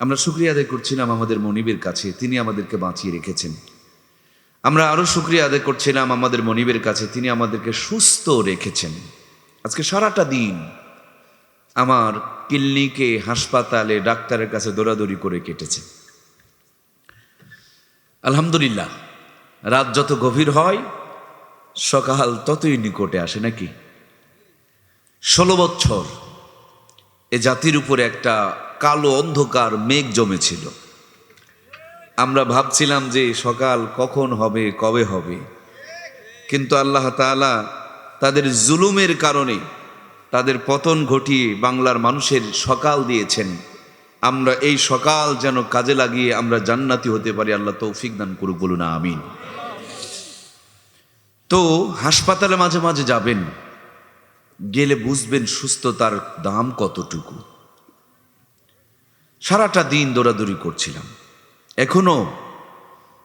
আমরা শুক্রিয়া আদায় করছিলাম আমাদের মনিবের কাছে, তিনি আমাদেরকে বাঁচিয়ে রেখেছেন। আমরা আরও শুক্রিয়া আদায় করছিলাম আমাদের মনিবের কাছে, তিনি আমাদেরকে সুস্থ রেখেছেন। আজকে সারাটা দিন আমার ক্লিনিকে, হাসপাতালে, ডাক্তারের কাছে দৌড়াদৌড়ি করে কেটেছে। আলহামদুলিল্লাহ, রাত যত গভীর হয়, সকাল ততই নিকটে আসে, নাকি? ষোলো বছর এ জাতির উপরে একটা কালো অন্ধকার মেঘ জমেছিল। আমরা ভাবছিলাম যে সকাল কখন হবে, কবে হবে। কিন্তু আল্লাহ তাআলা তাদের জুলুমের কারণে তাদের পতন ঘটিয়ে বাংলার মানুষের সকাল দিয়েছেন। আমরা এই সকাল যেন কাজে লাগিয়ে আমরা জান্নাতি হতে পারি, আল্লাহ তৌফিক দান করুক, বলুন আমিন। তো হাসপাতালে মাঝে মাঝে যাবেন, গেলে বুঝবেন সুস্থতার দাম কতটুকু। সারাটা দিন দৌড়াদৌড়ি করছিলাম। এখনও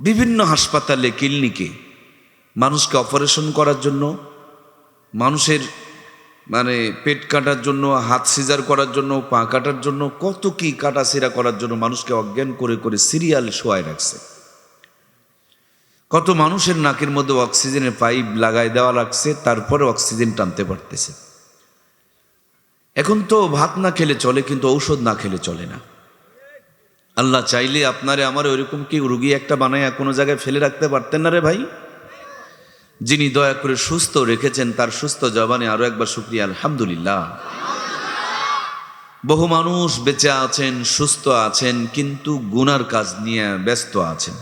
বিভিন্ন হাসপাতালে, ক্লিনিকে মানুষকে অপারেশন করার জন্য, মানুষের মানে পেট কাটার জন্য, হাত সিজার করার জন্য, পা কাটার জন্য, কত কি কাটা সিরা করার জন্য মানুষকে অজ্ঞান করে করে সিরিয়াল শোয়ায় রাখছে। কত মানুষের নাকের মধ্যে অক্সিজেনের পাইপ লাগাই দেওয়া লাগছে, তারপরে অক্সিজেন টানতে পারতেছে। এখন তো ভাত না খেলে চলে, কিন্তু ঔষধ না খেলে চলে না। আল্লাহ চাইলে আপনারে আমার ওইরকম কি রুগী একটা বানায় কোনো জায়গায় ফেলে রাখতে পারতেন না রে ভাই? যিনি দয়া করে সুস্থ রেখেছেন, তার সুস্থ জবানে আরও একবার শুক্রিয়া, আলহামদুলিল্লাহ। বহু মানুষ বেঁচে আছেন, সুস্থ আছেন, কিন্তু গুনার কাজ নিয়ে ব্যস্ত আছেন।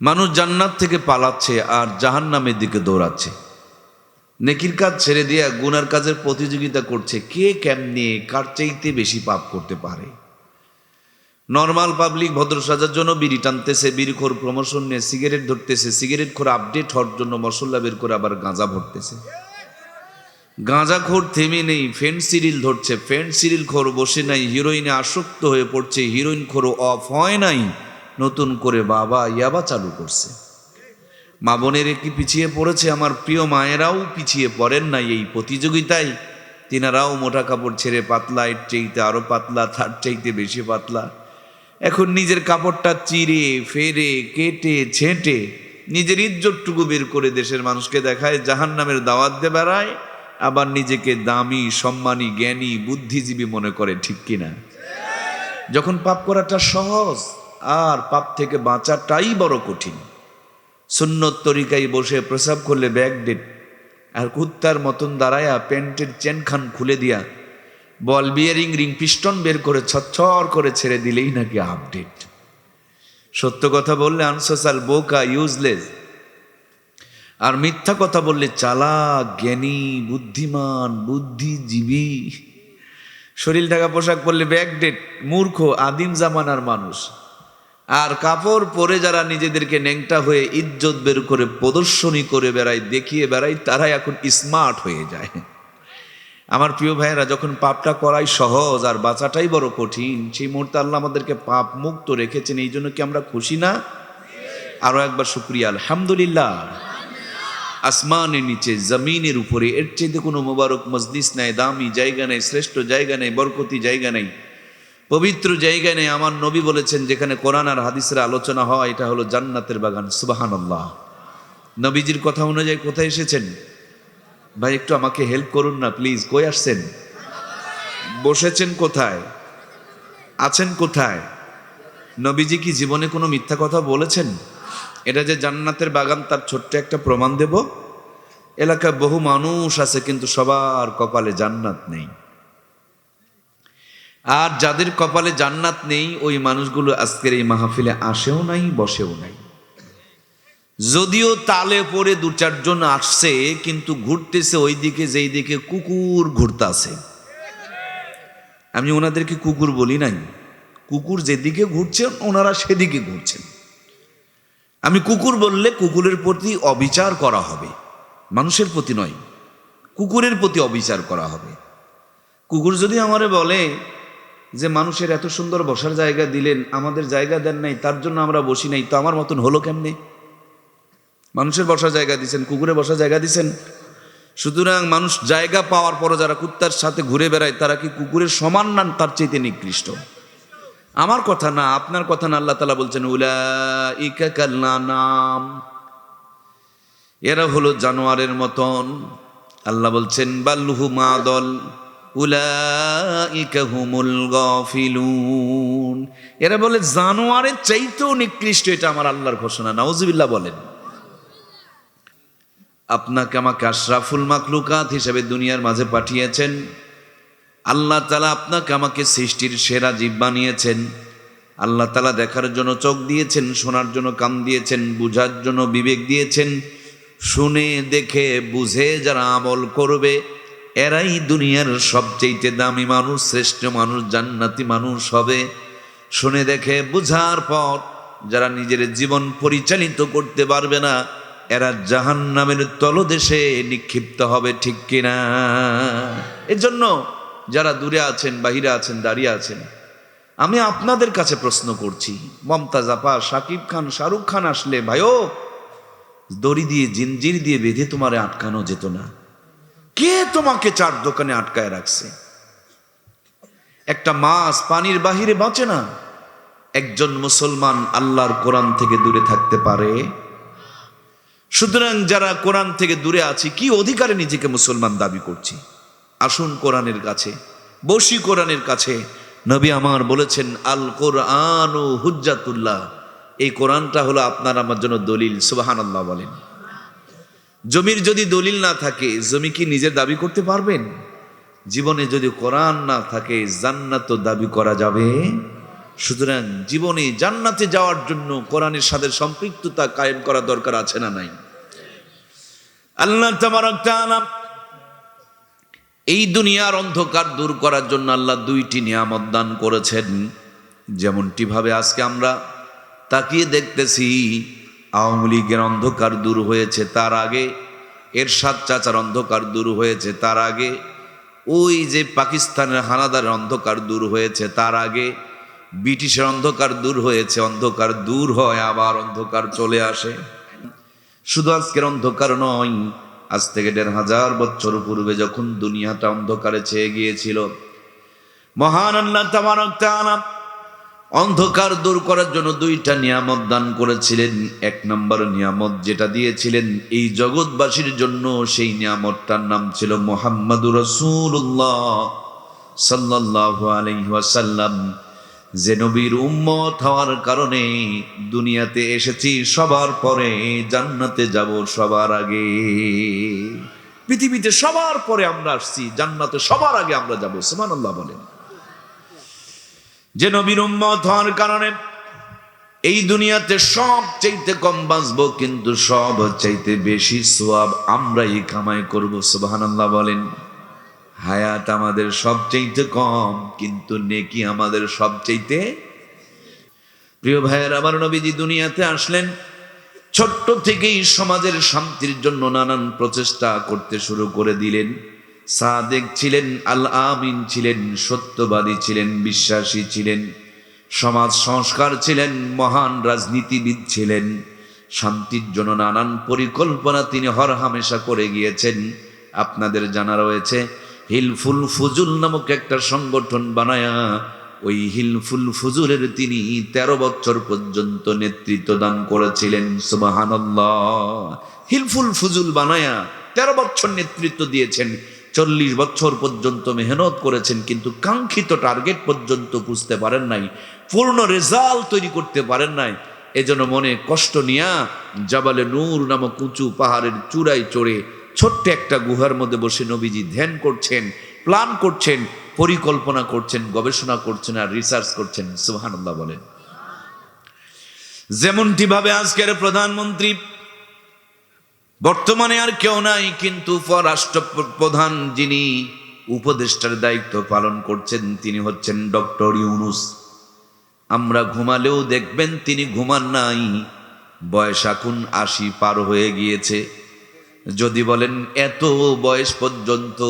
মানুষ জান্নাত থেকে পালাচ্ছে আর জাহান্নামের দিকে দৌড়াচ্ছে। নেকির কাজ ছেড়ে দিয়ে গুনার কাজের প্রতিযোগিতা করছে। কে কেমনে, কার চাইতে বেশি পাপ করতে পারে? নর্মাল পাবলিক ভদ্র সাজার জন্য বিড়ি টানতেছে, বিড়ি খোর প্রমোশন নিয়ে সিগারেট ধরতেছে সিগারেট খোর আপডেট হওয়ার জন্য মশলা বের করে আবার গাঁজা ভরতেছে। গাঁজা খোর থেমে নেই ফেন্ট সিরিল ধরছে ফেন্ট সিরিল খোর বসে নাই হিরোইনে আসক্ত হয়ে পড়ছে হিরোইন খোর অফ হয় নাই, নতুন করে বাবা ইয়াবা চালু করছে। মা বোনের কি পিছিয়ে পড়েছে আমার প্রিয় মায়েরাও পিছিয়ে পড়েন নাই এই প্রতিযোগিতায়। তিনারাও মোটা কাপড় ছেড়ে পাতলা, এর চাইতে আরও পাতলা, তার চাইতে বেশি পাতলা। এখন নিজের কাপড়টা চিরে, ফেরে, কেটে, ছেঁটে নিজের ইজ্জতটুকু বের করে দেশের মানুষকে দেখায় জাহান নামের দাওয়াত দিয়ে বেড়ায়, আবার নিজেকে দামি, সম্মানী, জ্ঞানী, বুদ্ধিজীবী মনে করে, ঠিক কিনা? যখন পাপ করাটা সহজ, আর পাপ থেকে বাঁচাটাই বড় কঠিন। সুন্নত তরিকায় বসে প্রসাব করলে ব্যাগ ডেট আর কুত্তার মতন দাঁড়ায়া প্যান্টের চেন খান খুলে দিয়া বল, বিয়ারিং রিং পিস্টন বের করে ছচ্ছর করে ছেড়ে দিলেই নাকি আপডেট। সত্য কথা বললে আনসোসাল বোকা ইউজলেস। আর মিথ্যা কথা বললে চালাক, জ্ঞানী, বুদ্ধিমান, বুদ্ধিজীবী। শরীর ঢাকা পোশাক পরলে ব্যাকডেট, মূর্খ, আদিম জামানার মানুষ। আর কাপড় পরে যারা নিজেদেরকে ন্যাংটা হয়ে ইজ্জত বের করে প্রদর্শনী করে বেড়ায়, দেখিয়ে বেড়ায়, তারাই এখন স্মার্ট হয়ে যায়। আমার প্রিয় ভাইয়েরা, যখন পাপটা করাই সহজ আর বাঁচাটাই বড় কঠিন, সেই মুহূর্তে আল্লাহ আমাদেরকে পাপ মুক্ত রেখেছেন, এই জন্য কি আমরা খুশি না? আরও একবার শুক্রিয়া, আলহামদুলিল্লাহ। আসমানের নিচে, জমিনের উপরে, এর চাইতে কোনো মোবারক মসজিদ নাই, দামি জায়গা নেই, শ্রেষ্ঠ জায়গা নেই, বরকতি জায়গা নেই, পবিত্র জায়গা নেই। আমার নবী বলেছেন, যেখানে কোরআন আর হাদিসের আলোচনা হয়, এটা হলো জান্নাতের বাগান। সুবাহান আল্লাহ নবীজির কথা অনুযায়ী কোথায় এসেছেন? ভাই, একটু আমাকে হেল্প করুন না প্লিজ কই আসছেন? বসেছেন কোথায়? আছেন কোথায়? নবীজি কি জীবনে কোনো মিথ্যা কথা বলেছেন? এটা যে জান্নাতের বাগান, তার ছোট্ট একটা প্রমাণ দেব। এলাকায় বহু মানুষ আছে, কিন্তু সবার কপালে জান্নাত নেই। আর যাদের কপালে জান্নাত নেই, ওই মানুষগুলো আজকের এই মাহফিলে আসেও নাই, বসেও নাই। যদিও তালে পরে দু চারজন আসছে, কিন্তু ঘুরতেছে ওই দিকে যেই দিকে কুকুর ঘুরতাছে। আমি ওনাদেরকে কুকুর বলি নাই। কুকুর যেদিকে ঘুরছেন ওনারা সেদিকে ঘুরছেন। আমি কুকুর বললে কুকুরের প্রতি অবিচার করা হবে। মানুষের প্রতি নয়, কুকুরের প্রতি অবিচার করা হবে। কুকুর যদি আমারে বলে যে, মানুষের এত সুন্দর বসার জায়গা দিলেন, আমাদের জায়গা দেন নাই, তার জন্য আমরা বসি নাই, তো আমার মতন হলো কেমনে? মানুষের বসার জায়গা দিচ্ছেন কুকুরে বসার জায়গা দিচ্ছেন সুতরাং মানুষ জায়গা পাওয়ার পরও যারা কুত্তার সাথে ঘুরে বেড়ায়, তারা কি কুকুরের সমান না তার চাইতে নিকৃষ্ট? আমার কথা না, আপনার কথা না, আল্লাহ তালা বলছেন উলা নাম। এরা হলো জানোয়ারের মতন। আল্লাহ বলছেন বাল্লুহু মাদল এরা বলে, জানোয়ারের চাইতেও নিকৃষ্ট, এটা আমার আল্লাহর ঘোষণা, নাউজুবিল্লাহ বলেন। আপনাকে আমাকে আশরাফুল মাকলুকাত হিসেবে দুনিয়ার মাঝে পাঠিয়েছেন। আল্লাহ তালা আপনাকে আমাকে সৃষ্টির সেরা জীব বানিয়েছেন। আল্লাহ তালা দেখার জন্য চোখ দিয়েছেন, শোনার জন্য কান দিয়েছেন, বুঝার জন্য বিবেক দিয়েছেন। শুনে, দেখে, বুঝে যারা আমল করবে, এরাই দুনিয়ার সবচেয়ে দামি মানুষ, শ্রেষ্ঠ মানুষ, জান্নাতি মানুষ হবে। শুনে, দেখে, বুঝার পর যারা নিজের জীবন পরিচালিত করতে পারবে না এরা জাহান নামের তলদেশে নিক্ষিপ্ত হবে, ঠিক কিনা? এজন্য যারা দূরে আছেন, বাহিরে আছেন, দাঁড়িয়ে আছেন, আমি আপনাদের কাছে প্রশ্ন করছি। মমতাজ আপা শাকিব খান, শাহরুখ খান আসলে, ভাইও, দড়ি দিয়ে, জিনজির দিয়ে বেঁধে তোমারে আটকানো যেত না। কে তোমাকে চার দোকানে আটকায় রাখছে? একটা মাছ পানির বাহিরে বাঁচে না। একজন মুসলমান আল্লাহর কোরআন থেকে দূরে থাকতে পারে? সুতরাং যারা কোরআন থেকে দূরে আছি, কি অধিকারে নিজেকে মুসলমান দাবি করছি? আসুন কোরআনের কাছে, বসি কোরআনের কাছে। নবী আমার বলেছেন, আল কোরআন ও হুজ্জাতুল্লাহ। এই কোরআনটা হলো আপনার আমার জন্য দলিল সুবাহান আল্লাহ বলেন। জমির যদি দলিল না থাকে, জমি কি নিজের দাবি করতে পারবেন? জীবনে যদি কোরআন না থাকে, জান্নাত দাবি করা যাবে? সুতরাং জীবনে জান্নাতে যাওয়ার জন্য কোরআনের সাথে সম্পৃক্ততা কায়েম করা দরকার আছে না নাই? আল্লাহ তাআলা এই দুনিয়ার অন্ধকার দূর করার জন্য আল্লাহ দুইটি নিয়ামত দান করেছেন। যেমনটি ভাবে আজকে আমরা তাকিয়ে দেখতেছি, আওয়ামী লীগের অন্ধকার দূর হয়েছে তার আগে এর এরশাদ চাচার অন্ধকার দূর হয়েছে তার আগে, ওই যে পাকিস্তানের হানাদারের অন্ধকার দূর হয়েছে তার আগে ব্রিটিশের অন্ধকার দূর হয়েছে, অন্ধকার দূর হয়, আবার অন্ধকার চলে আসে। শুধু আজকের অন্ধকার নয়, আজ থেকে দেড় হাজার বছর পূর্বে যখন দুনিয়াটা অন্ধকারে ছেয়ে গিয়েছিল, মহান আল্লাহ অন্ধকার দূর করার জন্য দুইটা নিয়ামত দান করেছিলেন। এক নম্বর নিয়ামত যেটা দিয়েছিলেন এই জগৎবাসীর জন্য, সেই নিয়ামতটার নাম ছিল মোহাম্মদুর রসুল্লাহ সাল্লাল্লাহু আলাইহি ওয়াসাল্লাম। যে নবীর উম্মত হওয়ার কারণে দুনিয়াতে এসেছি, সবার পরে জান্নাতে যাব সবার আগে। পৃথিবীতে সবার পরে আমরা আসছি, জান্নাতে সবার আগে আমরা যাব, সুবহানাল্লাহ বলেন। যে নবীর উম্মত হওয়ার কারণে এই দুনিয়াতে সব চাইতে কম বাঁচবো, কিন্তু সব চাইতে বেশি সোয়াব আমরাই কামাই করব, সুবহানাল্লাহ বলেন। হায়াত আমাদের সবচাইতে কম, কিন্তু নেকি আমাদের সবচাইতে। প্রিয় ভাইয়ের, আমার নবীজি দুনিয়াতে আসলেন, ছোট্ট থেকেই সমাজের শান্তির জন্য নানান প্রচেষ্টা করতে শুরু করে দিলেন। সাদেক ছিলেন আল আমিন ছিলেন, সত্যবাদী ছিলেন, বিশ্বাসী ছিলেন, সমাজ সংস্কার ছিলেন, মহান রাজনীতিবিদ ছিলেন। শান্তির জন্য নানান পরিকল্পনা তিনি হর হামেশা করে গিয়েছেন। আপনাদের জানা রয়েছে হিলফুল ফুজুল নামক একটা সংগঠন বানায়া, ওই হিলফুল ফুজুলের তিনি তেরো বছর পর্যন্ত নেতৃত্ব দান করেছিলেন সুবাহান্লাহ হিলফুল ফুজুল বানায়া তেরো বছর নেতৃত্ব দিয়েছেন, চল্লিশ বছর পর্যন্ত মেহনত করেছেন, কিন্তু কাঙ্ক্ষিত টার্গেট পর্যন্ত বুঝতে পারেন নাই, পূর্ণ রেজাল্ট তৈরি করতে পারেন নাই। এজন্য মনে কষ্ট নিয়া, জাবালে নূর নামক উঁচু পাহাড়ের চূড়ায় চড়ে ছোট্ট একটা গুহার মধ্যে বসে নবীজি ধ্যান করছেন, প্ল্যান করছেন, পরিকল্পনা করছেন, গবেষণা করছেন আর রিসার্চ করছেন। সুবহানাল্লাহ বলেন। যেমনটি ভাবে আজকের প্রধানমন্ত্রী, বর্তমানে আর কেউ নাই, কিন্তু রাষ্ট্র প্রধান যিনি উপদেষ্টার দায়িত্ব পালন করছেন, তিনি হচ্ছেন ডক্টর ইউনুস। আমরা ঘুমালেও দেখবেন তিনি ঘুমান নাই, বয়স এখন আশি পার হয়ে গিয়েছে। যদি বলেন, এত বয়স পর্যন্ত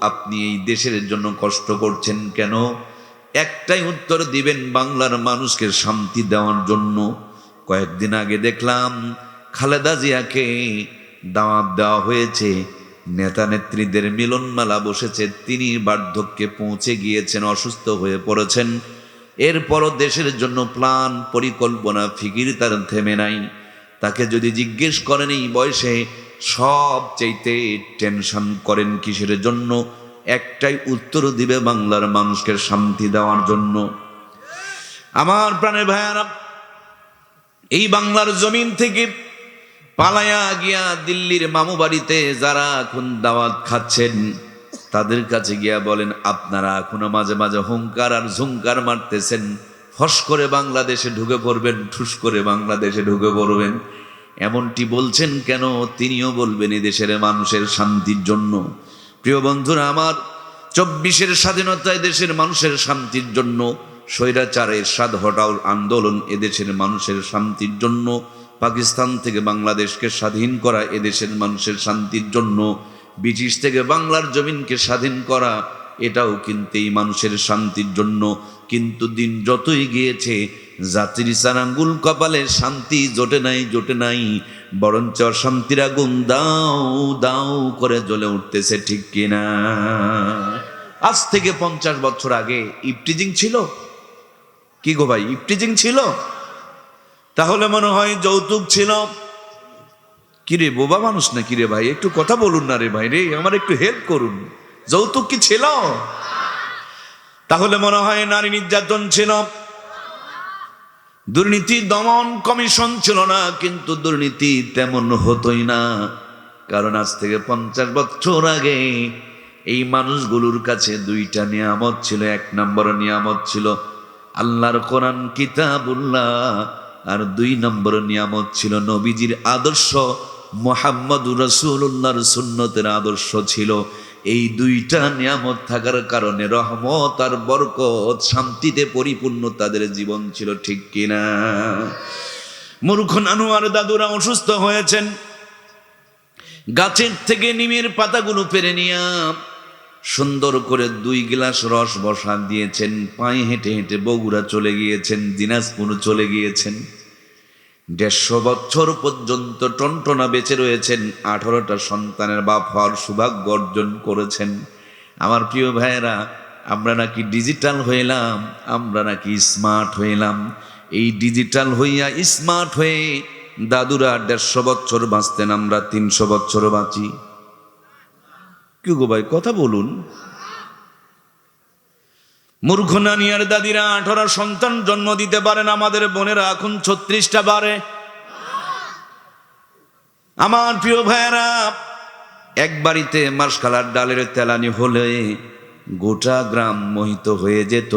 আপনি এই দেশের জন্য কষ্ট করছেন কেন? একটাই উত্তর দিবেন বাংলার মানুষকে শান্তি দেওয়ার জন্য। কয়েকদিন আগে দেখলাম, খালেদা জিয়াকে দাওয়াত দেওয়া হয়েছে। নেতা নেত্রীদের মিলনমেলা বসেছে, তিনি বার্ধক্যে পৌঁছে গিয়েছেন, অসুস্থ হয়ে পড়েছেন। এরপরও দেশের জন্য প্ল্যান, পরিকল্পনা, ফিকির তার থেমে নাই। তাকে যদি জিজ্ঞেস করেন এই বয়সে সব চাইতে টেনশন করেন কিসের জন্য? একটাই উত্তর দিবে বাংলার মানুষকে শান্তি দেওয়ার জন্য। আমার প্রাণের ভাইয়ারা, এই বাংলার জমিন থেকে পালায়া গিয়া দিল্লির মামু বাড়িতে যারা এখন দাওয়াত খাচ্ছেন, তাদের কাছে গিয়া বলেন, আপনারা এখনও মাঝে মাঝে হুঙ্কার আর ঝুঙ্কার মারতেছেন। ফস করে বাংলাদেশে ঢুকে পড়বেন, ঠুস করে বাংলাদেশে ঢুকে পড়বেন। এমনটি বলছেন কেন? তিনিও বলবেন দেশের মানুষের শান্তির জন্য। প্রিয় বন্ধুরা, আমার চব্বিশের স্বাধীনতায় দেশের মানুষের শান্তির জন্য, স্বৈরাচারের স্বাদ হটাও আন্দোলন এদেশের মানুষের শান্তির জন্য, পাকিস্তান থেকে বাংলাদেশকে স্বাধীন করা এদেশের মানুষের শান্তির জন্য, ব্রিটিশ থেকে বাংলার জমিনকে স্বাধীন করা, এটাও কিন্তু এই মানুষের শান্তির জন্য। কিন্তু দিন যতই গিয়েছে জাতির সারাঙ্গুল কপালে শান্তি জোটে নাই জোটে নাই। বরঞ্চ শান্তির আগুন দাও দাও করে জ্বলে উঠতেছে, ঠিক কিনা? আজ থেকে পঞ্চাশ বছর আগে ইপটিজিং ছিল? কি গো ভাই, ইপটিজিং ছিল? তাহলে মনে হয় যৌতুক ছিল। কিরে, বোবা মানুষ না কিরে ভাই? একটু কথা বলুন না রে ভাই রে, আমার একটু হেল্প করুন। যৌতুক কি ছিল? তাহলে মনে হয় নারী নির্যাতন ছিল। দুর্নীতি দমন কমিশন ছিল না, কিন্তু দুর্নীতি তেমন হতোই না। কারণ আজ থেকে পঞ্চাশ বছর আগে এই মানুষগুলোর কাছে দুইটা নিয়ামত ছিল, এক নম্বর নিয়ামত ছিল আল্লাহর কোরআন, কিতাবুল্লাহ, আর দুই নম্বর নিয়ামত ছিল নবীজির আদর্শ মোহাম্মদ রসুল্লাহর সুন্নতের আদর্শ ছিল। এই দুইটা নিয়ামত থাকার কারণে রহমত আর বরকত শান্তিতে পরিপূর্ণ তাদের জীবন ছিল, ঠিক কিনা? মূর্খ আর দাদুরা অসুস্থ হয়েছেন। গাছের থেকে নিমের পাতাগুলো পেরে নিয়া সুন্দর করে দুই গ্লাস রস বসা দিয়েছেন, পায়ে হেঁটে হেঁটে বগুড়া চলে গিয়েছেন, দিনাজপুর চলে গিয়েছেন। দেড়শো বছর পর্যন্ত টনটনা বেঁচে রয়েছেন। আঠারোটা সন্তানের বাপ হওয়ার সৌভাগ্য অর্জন করেছেন। আমার প্রিয় ভাইয়েরা, আমরা নাকি ডিজিটাল হইলাম, আমরা নাকি স্মার্ট হইলাম। এই ডিজিটাল হইয়া স্মার্ট হয়ে দাদুরা দেড়শো বছর বাঁচতেন, আমরা তিনশো বছর বাঁচি। কি গো ভাই, কথা বলুন। মূর্খ নানিয়ার দাদিরা আঠারো সন্তান জন্ম দিতে পারেন, আমাদের বোনেরা এখন ছত্রিশটা বারে। আমার প্রিয় ভাইয়েরা, এক বাড়িতে মাসকালার ডালের তেলানি হলে গোটা গ্রাম মোহিত হয়ে যেত।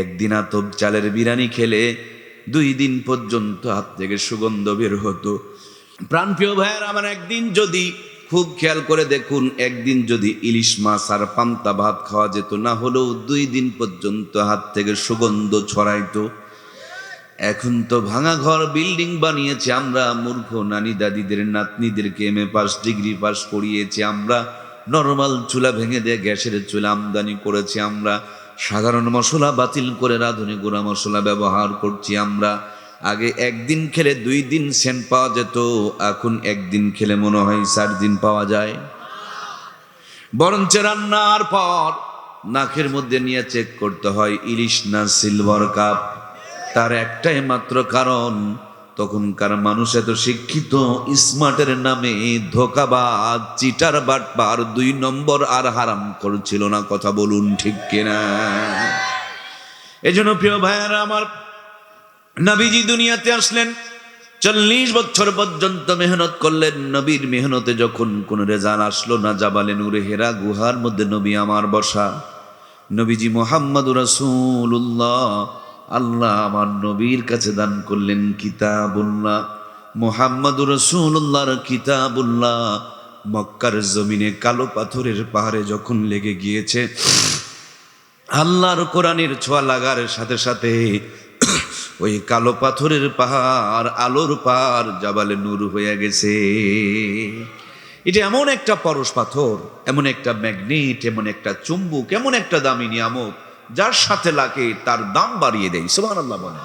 একদিন আতপ চালের বিরিয়ানি খেলে দুই দিন পর্যন্ত হাত থেকে সুগন্ধ বের হতো। প্রাণপ্রিয় ভাইয়ের, আমার একদিন যদি খুব খেয়াল করে দেখুন, একদিন যদি ইলিশ মাছ আর পান্তা ভাত খাওয়া যেত, না হলেও দুই দিন পর্যন্ত হাত থেকে সুগন্ধ ছড়াইতো। এখন তো ভাঙা ঘর, বিল্ডিং বানিয়েছে আমরা, মূর্খ নানি দাদিদের নাতনিদেরকে M A pass, degree pass করিয়েছি আমরা। নর্মাল চুলা ভেঙে দিয়ে গ্যাসের চুলা আমদানি করেছি আমরা। সাধারণ মশলা বাতিল করে রাঁধুনি, গুঁড়া মশলা ব্যবহার করছি আমরা। আগে একদিন খেলে দুই দিন সেন্ট পাওয়া যেত, এখন একদিন খেলে মনে হয় চার দিন পাওয়া যায়। বরঞ্চ রান্নার পর নাকের মধ্যে নিয়ে চেক করতে হয়, ইলিশ না সিলভার কাপ তার একটাই মাত্র কারণ, তখনকার মানুষ এত শিক্ষিত, স্মার্টের নামে ধোকাবাজ, চিটার বাটপার, দুই নম্বর আর হারাম করছিল না, কথা বলুন ঠিক কিনা? এজন্য প্রিয় ভাইয়ারা, আমার নবীজি দুনিয়াতে আসলেন। চল্লিশ বছর পর্যন্ত মেহনত করলেন। নবীর মেহনতে যখন কোন রেজাল আসলো না, জাবালে নূরে হেরা গুহার মধ্যে নবী আমার বসা। নবীজি মোহাম্মদ রাসূলুল্লাহ, আল্লাহ আমার নবীর কাছে দান করলেন কিতাবুল্লাহ। মোহাম্মদ রসুল্লাহর কিতাবুল্লাহ, মক্কার জমিনে কালো পাথরের পাহাড়ে যখন লেগে গিয়েছে, আল্লাহর কোরআনের ছোঁয়া লাগার সাথে সাথে ওই কালো পাথরের পাহাড়, আলোর পাহাড় জাবালে নূর হয়ে গেছে। এটা এমন একটা পরশ পাথর, এমন একটা ম্যাগনেট, এমন একটা চুম্বুক, এমন একটা দামি নিয়ামক যার সাথে লাগে তার দাম বাড়িয়ে দেয়। সুবাহ আল্লাহ বলে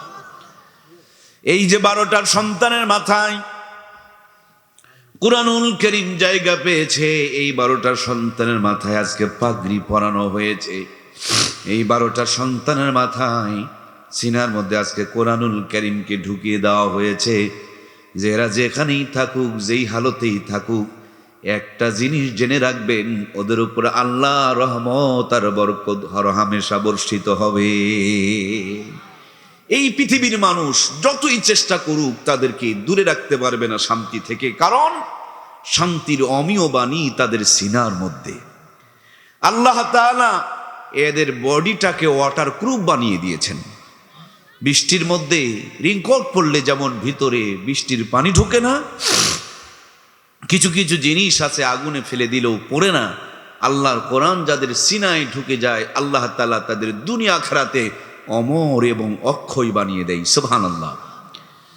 এই যে বারোটার সন্তানের মাথায় কুরআনুল করিম জায়গা পেয়েছে, এই বারোটার সন্তানের মাথায় আজকে পাগড়ি পরানো হয়েছে। এই বারোটা সন্তানের মাথায় সিনার মধ্যে আজকে কোরআনুল করিমকে ঢুকিয়ে দেওয়া হয়েছে যে এরা যেখানেই থাকুক, যেই হালতেই থাকুক, একটা জিনিস জেনে রাখবেন, ওদের উপর আল্লাহ রহমত আর বরকত হরহামেশা বর্ষিত হবে। এই পৃথিবীর মানুষ যতই চেষ্টা করুক, তাদেরকে দূরে রাখতে পারবে না শান্তি থেকে, কারণ শান্তির অমীয় বাণী তাদের সিনার মধ্যে। আল্লাহ তাআলা এদের বডিটাকে ওয়াটার প্রুফ বানিয়ে দিয়েছেন। বৃষ্টির মধ্যে রিংকট পড়লে যেমন ভিতরে বৃষ্টির পানি ঢোকে না, কিছু কিছু জিনিস আছে আগুনে ফেলে দিলেও পড়ে না। আল্লাহর কোরআন যাদের সিনায় ঢুকে যায়, আল্লাহ তালা তাদের দুনিয়া খেরাতে অমর এবং অক্ষয় বানিয়ে দেয়। সুবহানাল্লাহ।